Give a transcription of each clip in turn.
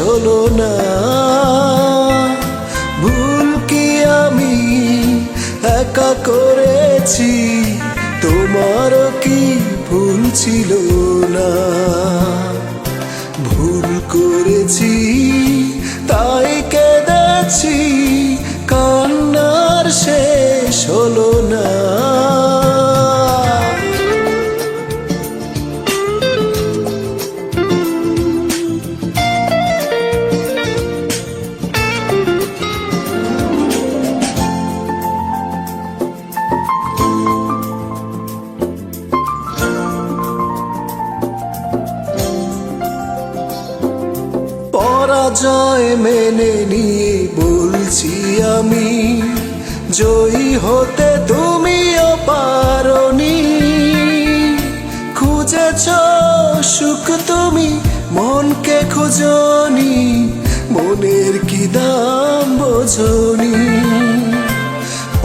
হলো না। ভুল কি আমি একা করেছি? তোমারও কি ভুল ছিল না? ভুল করেছি, তাই কেঁদেছি। কান্নার শেষ হলো না। পরাজয় মেনে নিয়ে বলছি আমি, জয়ী হতে তুমিও পারনি খুঁজেছ সুখ তুমি, মনকে খুঁজনি, মনের কি দাম বোঝনি।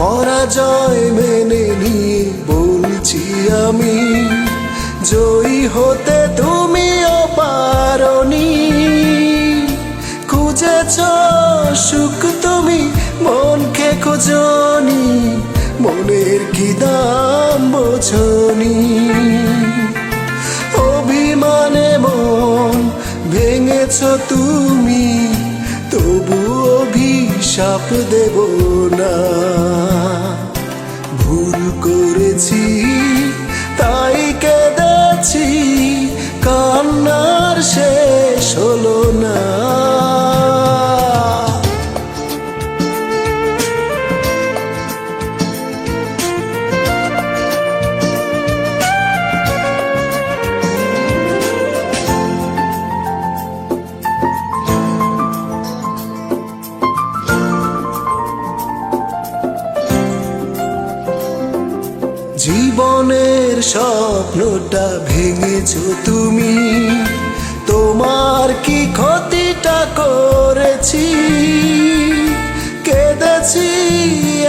পরাজয় মেনে নিয়ে বলছি আমি, জয়ী হতে খুঁজেছ সুখ তুমি, মনকে খোঁজনি, মনের কি দাম বোঝনি। অভিমানে মন ভেঙেছ তুমি, তবু অভিশাপ দেব না। ভুল করেছি, তাই কেঁদেছি কান্নার জীবনের স্বপ্নটা ভেঙেছ তুমি। তোমার কি ক্ষতিটা করেছি? কেঁদেছি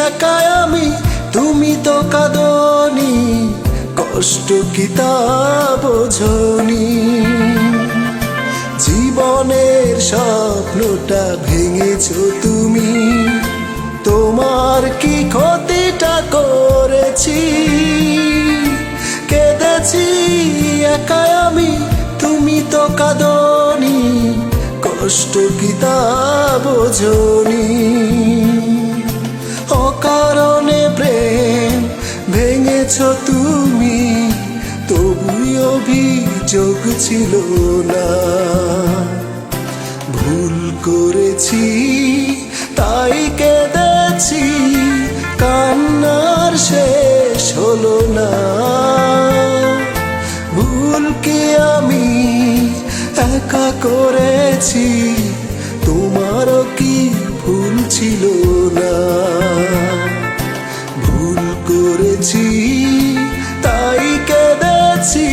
একা আমি, তুমি তো কাঁদনি। কষ্ট কি তা বোঝনি। জীবনের স্বপ্নটা ভেঙেছ তুমি। তোমার কি ক্ষতিটা করেছি। কেঁদেছি একা আমি, তুমি তো কাঁদনি, কষ্ট কি তা বোঝনি। অকারণে প্রেম ভেঙেছ তুমি, তবুই অভিযোগ ছিল না। ভুল করেছি, তাই কেঁদেছি। কান্নার শেষ হলো না। ভুল কি আমি একা করেছি, তোমারও কি ভুল ছিল না? ভুল করেছি, তাই কেঁদেছি